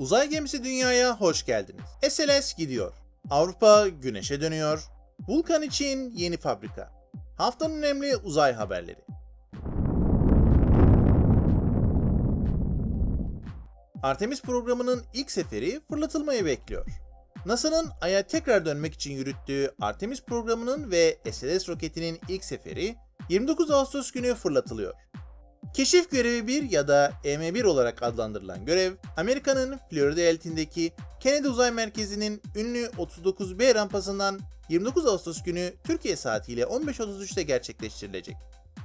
Uzay gemisi dünyaya hoş geldiniz. SLS gidiyor. Avrupa güneşe dönüyor. Vulkan için yeni fabrika. Haftanın önemli uzay haberleri. Artemis programının ilk seferi fırlatılmayı bekliyor. NASA'nın Ay'a tekrar dönmek için yürüttüğü Artemis programının ve SLS roketinin ilk seferi 29 Ağustos günü fırlatılıyor. Keşif görevi 1 ya da EM1 olarak adlandırılan görev, Amerika'nın Florida eyaletindeki Kennedy Uzay Merkezi'nin ünlü 39B rampasından 29 Ağustos günü Türkiye saatiyle 15.33'te gerçekleştirilecek.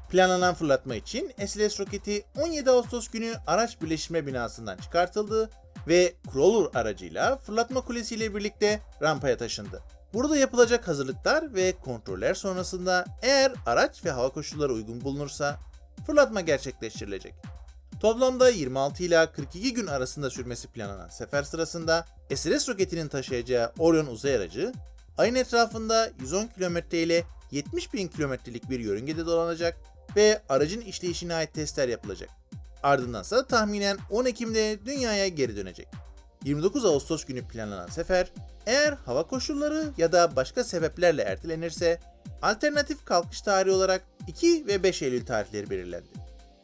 Planlanan fırlatma için SLS roketi 17 Ağustos günü araç birleştirme binasından çıkartıldı ve crawler aracıyla fırlatma kulesiyle birlikte rampaya taşındı. Burada yapılacak hazırlıklar ve kontroller sonrasında eğer araç ve hava koşulları uygun bulunursa fırlatma gerçekleştirilecek. Toplamda 26 ila 42 gün arasında sürmesi planlanan sefer sırasında SLS roketinin taşıyacağı Orion uzay aracı ayın etrafında 110 kilometre ile 70 bin kilometrelik bir yörüngede dolanacak ve aracın işleyişine ait testler yapılacak. Ardındansa tahminen 10 Ekim'de dünyaya geri dönecek. 29 Ağustos günü planlanan sefer, eğer hava koşulları ya da başka sebeplerle ertelenirse, alternatif kalkış tarihi olarak 2 ve 5 Eylül tarihleri belirlendi.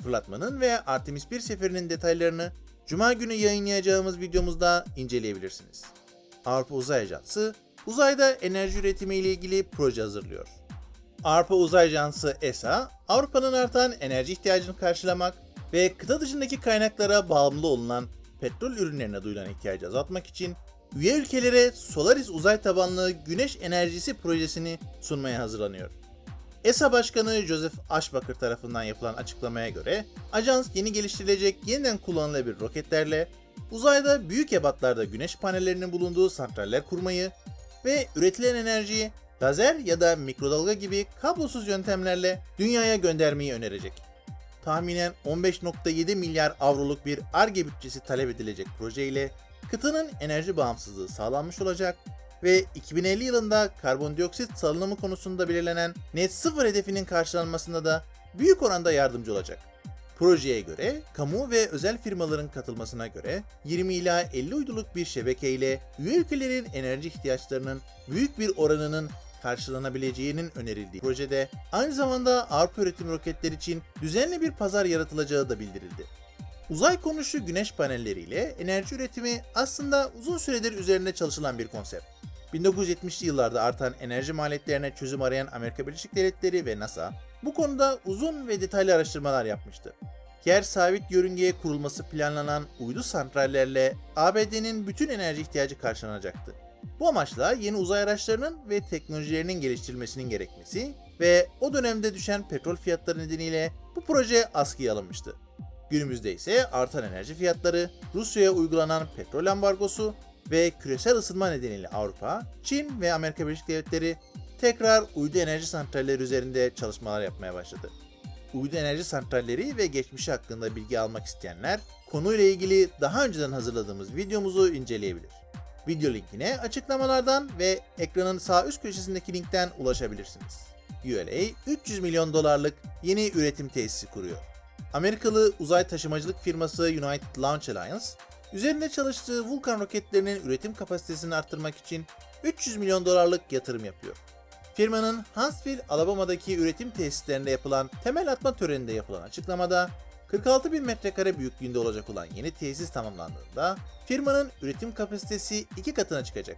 Fırlatmanın ve Artemis 1 seferinin detaylarını Cuma günü yayınlayacağımız videomuzda inceleyebilirsiniz. Avrupa Uzay Ajansı, uzayda enerji üretimi ile ilgili proje hazırlıyor. Avrupa Uzay Ajansı ESA, Avrupa'nın artan enerji ihtiyacını karşılamak ve kıta dışındaki kaynaklara bağımlı olunan petrol ürünlerine duyulan ihtiyacı azaltmak için üye ülkelere Solaris uzay tabanlı güneş enerjisi projesini sunmaya hazırlanıyor. ESA Başkanı Joseph Ashbaker tarafından yapılan açıklamaya göre ajans yeni geliştirilecek yeniden kullanılabilir roketlerle uzayda büyük ebatlarda güneş panellerinin bulunduğu santraller kurmayı ve üretilen enerjiyi lazer ya da mikrodalga gibi kablosuz yöntemlerle dünyaya göndermeyi önerecek. Tahminen 15.7 milyar avroluk bir ARGE bütçesi talep edilecek proje ile kıtanın enerji bağımsızlığı sağlanmış olacak ve 2050 yılında karbondioksit salınımı konusunda belirlenen net sıfır hedefinin karşılanmasında da büyük oranda yardımcı olacak. Projeye göre, kamu ve özel firmaların katılmasına göre 20 ila 50 uyduluk bir şebeke ile üye ülkelerin enerji ihtiyaçlarının büyük bir oranının karşılanabileceğinin önerildiği projede aynı zamanda Avrupa üretim roketler için düzenli bir pazar yaratılacağı da bildirildi. Uzay konuşu güneş panelleriyle enerji üretimi aslında uzun süredir üzerinde çalışılan bir konsept. 1970'li yıllarda artan enerji maliyetlerine çözüm arayan Amerika Birleşik Devletleri ve NASA bu konuda uzun ve detaylı araştırmalar yapmıştı. Yer sabit yörüngeye kurulması planlanan uydu santrallerle ABD'nin bütün enerji ihtiyacı karşılanacaktı. Bu amaçla yeni uzay araçlarının ve teknolojilerinin geliştirilmesinin gerekmesi ve o dönemde düşen petrol fiyatları nedeniyle bu proje askıya alınmıştı. Günümüzde ise artan enerji fiyatları, Rusya'ya uygulanan petrol ambargosu ve küresel ısınma nedeniyle Avrupa, Çin ve Amerika Birleşik Devletleri tekrar uydu enerji santralleri üzerinde çalışmalar yapmaya başladı. Uydu enerji santralleri ve geçmişi hakkında bilgi almak isteyenler konuyla ilgili daha önceden hazırladığımız videomuzu inceleyebilir. Video linkine açıklamalardan ve ekranın sağ üst köşesindeki linkten ulaşabilirsiniz. ULA 300 milyon dolarlık yeni üretim tesisi kuruyor. Amerikalı uzay taşımacılık firması United Launch Alliance, üzerinde çalıştığı Vulcan roketlerinin üretim kapasitesini arttırmak için 300 milyon dolarlık yatırım yapıyor. Firmanın Huntsville, Alabama'daki üretim tesislerinde yapılan temel atma töreninde yapılan açıklamada 46 bin metrekare büyüklüğünde olacak olan yeni tesis tamamlandığında firmanın üretim kapasitesi iki katına çıkacak.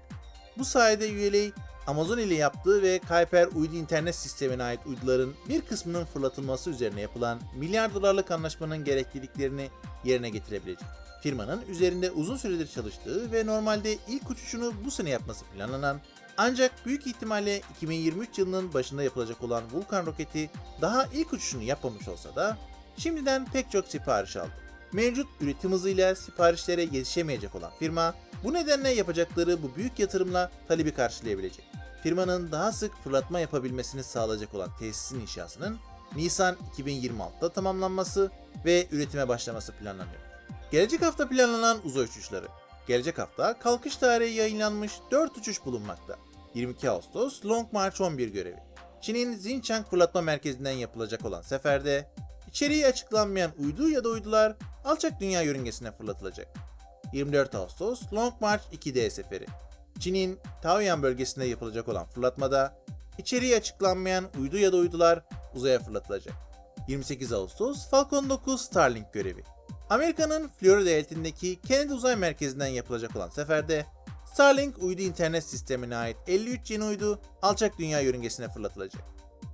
Bu sayede ULA, Amazon ile yaptığı ve Kuiper uydu internet sistemine ait uyduların bir kısmının fırlatılması üzerine yapılan milyar dolarlık anlaşmanın gerekliliklerini yerine getirebilecek. Firmanın üzerinde uzun süredir çalıştığı ve normalde ilk uçuşunu bu sene yapması planlanan ancak büyük ihtimalle 2023 yılının başında yapılacak olan Vulcan roketi daha ilk uçuşunu yapmamış olsa da şimdiden pek çok sipariş aldı. Mevcut üretim hızıyla siparişlere yetişemeyecek olan firma bu nedenle yapacakları bu büyük yatırımla talebi karşılayabilecek. Firmanın daha sık fırlatma yapabilmesini sağlayacak olan tesisin inşasının Nisan 2026'da tamamlanması ve üretime başlaması planlanıyor. Gelecek hafta planlanan uzay uçuşları. Gelecek hafta kalkış tarihi yayınlanmış 4 uçuş bulunmakta. 22 Ağustos Long March 11 görevi. Çin'in Xinjiang fırlatma merkezinden yapılacak olan seferde içeriği açıklanmayan uydu ya da uydular alçak dünya yörüngesine fırlatılacak. 24 Ağustos Long March 2D seferi. Çin'in Taoyuan bölgesinde yapılacak olan fırlatmada içeriği açıklanmayan uydu ya da uydular uzaya fırlatılacak. 28 Ağustos Falcon 9 Starlink görevi. Amerika'nın Florida eyaletindeki Kennedy Uzay Merkezi'nden yapılacak olan seferde Starlink uydu internet sistemine ait 53 yeni uydu alçak dünya yörüngesine fırlatılacak.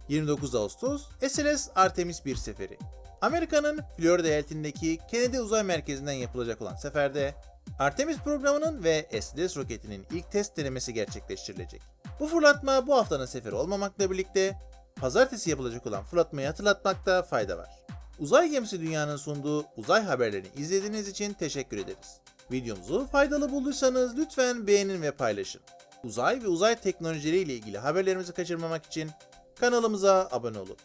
29 Ağustos SLS Artemis 1 seferi. Amerika'nın Florida eyaletindeki Kennedy Uzay Merkezi'nden yapılacak olan seferde Artemis programının ve SLS roketinin ilk test denemesi gerçekleştirilecek. Bu fırlatma bu haftanın seferi olmamakla birlikte pazartesi yapılacak olan fırlatmayı hatırlatmakta fayda var. Uzay gemisi dünyanın sunduğu uzay haberlerini izlediğiniz için teşekkür ederiz. Videomuzu faydalı bulduysanız lütfen beğenin ve paylaşın. Uzay ve uzay teknolojileriyle ilgili haberlerimizi kaçırmamak için kanalımıza abone olun.